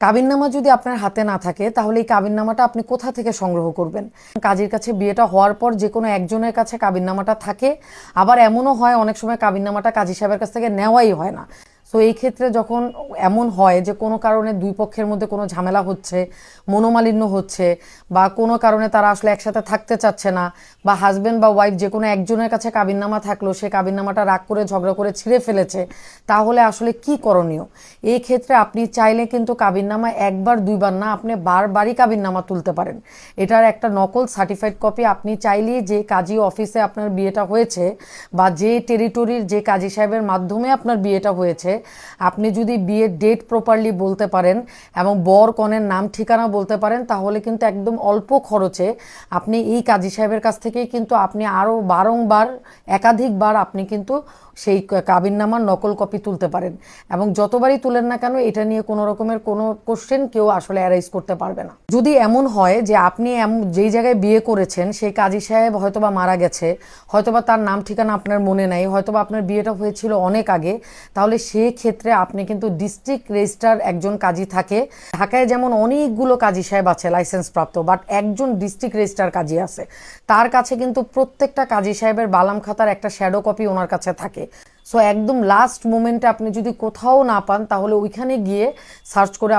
কাবিননামা যদি আপনার হাতে না থাকে, তাহলে এই কাবিননামাটা আপনি কোথা থেকে সংগ্রহ করবেন? কাজের কাছে বিয়েটা হওয়ার পর যে কোনো একজনের কাছে কাবিননামাটা থাকে। আবার এমনও হয়, অনেক সময় কাবিননামাটা কাজী সাহেবের কাছ থেকে নেওয়াই হয় না। সো এই ক্ষেত্রে যখন এমন হয় যে কোনো কারণে দুই পক্ষের মধ্যে কোনো ঝামেলা হচ্ছে, মনোমালিন্য হচ্ছে, বা কোনো কারণে তারা আসলে একসাথে থাকতে চাচ্ছে না, বা হাজবেন্ড বা ওয়াইফ যে কোনো একজনের কাছে কাবিননামা থাকল, সে কাবিননামাটা রাগ করে, ঝগড়া করে ছিঁড়ে ফেলেছে, তাহলে আসলে কি করণীয়? এই ক্ষেত্রে আপনি চাইলে কিন্তু কাবিননামা একবার, দুইবার না, আপনি বারবারই কাবিননামা তুলতে পারেন। এটার একটা নকল সার্টিফাইড কপি আপনি চাইলেই যে কাজী অফিসে আপনার বিয়েটা হয়েছে, বা যে টেরিটরির যে কাজী সাহেবের মাধ্যমে আপনার বিয়েটা হয়েছে আপনি যদি বিয়ের ডেট প্রপারলি বলতে পারেন এবং বর কনের নাম ঠিকানা বলতে পারেন, তাহলে কিন্তু একদম অল্প খরচে আপনি এই কাজী সাহেবের কাছ থেকেই কিন্তু আপনি আরও বারংবার, একাধিকবার আপনি কিন্তু সেই কাবিননামার নকল কপি তুলতে পারেন। এবং যতবারই তুলেন না কেন, এটা নিয়ে কোনো রকমের কোনো কোশ্চেন কেউ আসলে অ্যারাইজ করতে পারবে না। যদি এমন হয় যে আপনি যেই জায়গায় বিয়ে করেছেন, সেই কাজী সাহেব হয়তোবা মারা গেছে, হয়তোবা তার নাম ঠিকানা আপনার মনে নাই, হয়তোবা আপনার বিয়েটা হয়েছিল অনেক আগে, তাহলে সেই ক্ষেত্রে আপনি কিন্তু ডিস্ট্রিক্ট রেজিস্ট্রার একজন কাজী থাকে। ঢাকায় যেমন অনেকগুলো কাজী সাহেব আছে লাইসেন্স প্রাপ্ত বাট একজন ডিস্ট্রিক্ট রেজিস্ট্রার কাজী আছে। তার কাছে কিন্তু প্রত্যেকটা কাজী সাহেবের বালাম খাতার একটা শ্যাডো কপি ওনার কাছে থাকে। সো একদম লাস্ট মোমেন্টে আপনি যদি কোথাও না পান, তাহলে ওইখানে গিয়ে সার্চ করে